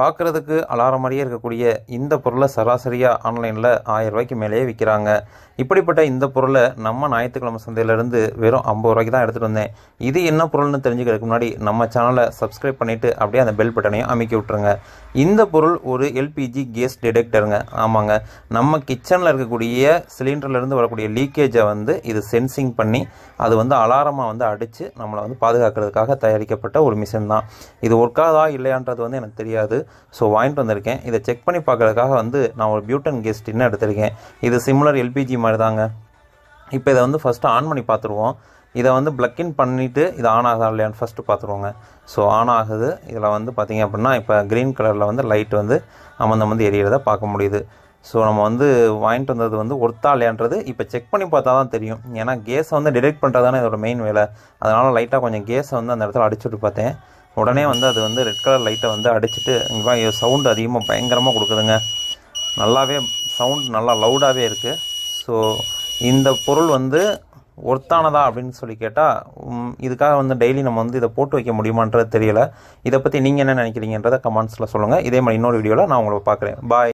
பார்க்குறதுக்கு அலாரம் மாதிரியே இருக்கக்கூடிய இந்த பொருளை சராசரியாக ஆன்லைனில் ஆயிரம் ரூபாய்க்கு மேலேயே விற்கிறாங்க இப்படிப்பட்ட இந்த பொருளை நம்ம ஞாயிற்றுக்கிழமை சந்தையிலேருந்து வெறும் ஐம்பது ரூபாய்க்கு தான் எடுத்துகிட்டு வந்தேன். இது என்ன பொருள்னு தெரிஞ்சுக்கிறதுக்கு முன்னாடி நம்ம சேனலை சப்ஸ்கிரைப் பண்ணிவிட்டு அப்படியே அந்த பெல் பட்டனையும் அமைக்கி விட்ருங்க இந்த பொருள் ஒரு எல்பிஜி கேஸ் டிடெக்டருங்க ஆமாங்க. நம்ம கிச்சனில் இருக்கக்கூடிய சிலிண்டர்லேருந்து வரக்கூடிய லீக்கேஜை வந்து இது சென்சிங் பண்ணி அது வந்து அலாரமாக வந்து அடித்து நம்மளை வந்து பாதுகாக்கிறதுக்காக தயாரிக்கப்பட்ட ஒரு மிஷின் தான். இது ஒர்க்காதா இல்லையான்றது வந்து எனக்கு தெரியாது. ஸோ வாங்கிட்டு வந்திருக்கேன். இதை செக் பண்ணி பார்க்கறதுக்காக வந்து நான் ஒரு பியூட்டன் கேஸ் டின்னு எடுத்திருக்கேன். இது சிம்லர் எல்பிஜி மாதிரி தாங்க இப்போ இதை வந்து ஃபஸ்ட்டு ஆன் பண்ணி பார்த்துருவோம். இதை வந்து ப்ளக் இன் பண்ணிவிட்டு இது ஆன் ஆகுதா இல்லையான்னு ஃபஸ்ட்டு பார்த்துருவோங்க. ஸோ ஆன் ஆகுது. இதில் வந்து பார்த்திங்க அப்படின்னா இப்போ க்ரீன் கலரில் வந்து லைட் வந்து அமர்ந்த வந்து எரியறதை பார்க்க முடியுது. ஸோ நம்ம வந்து வாங்கிட்டு வந்தது வந்து ஒர்த்தா இல்லையான்றது இப்போ செக் பண்ணி பார்த்தா தான் தெரியும். ஏன்னா கேஸை வந்து டிடெக்ட் பண்ணுறது தானே இதோட மெயின் வேலை. அதனால் லைட்டாக கொஞ்சம் கேஸை வந்து அந்த இடத்துல அடிச்சுட்டு பார்த்தேன். உடனே வந்து அது வந்து ரெட் கலர் லைட்டை வந்து அடிச்சுட்டு இங்கே சவுண்டு அதிகமாக பயங்கரமாக கொடுக்குதுங்க. நல்லாவே சவுண்ட் நல்லா லவுடாகவே இருக்குது ஸோ இந்த பொருள் வந்து ஒர்த்தானதா அப்படின்னு சொல்லி கேட்டால் இதுக்காக வந்து டெய்லி நம்ம வந்து இதை போட்டு வைக்க முடியுமான்றது தெரியலை. இதை பற்றி நீங்கள் என்ன நினைக்கிறீங்கன்றதை கமெண்ட்ஸில் சொல்லுங்கள் இதே மாதிரி இன்னொரு வீடியோவில் நான் உங்களை பார்க்குறேன். பாய்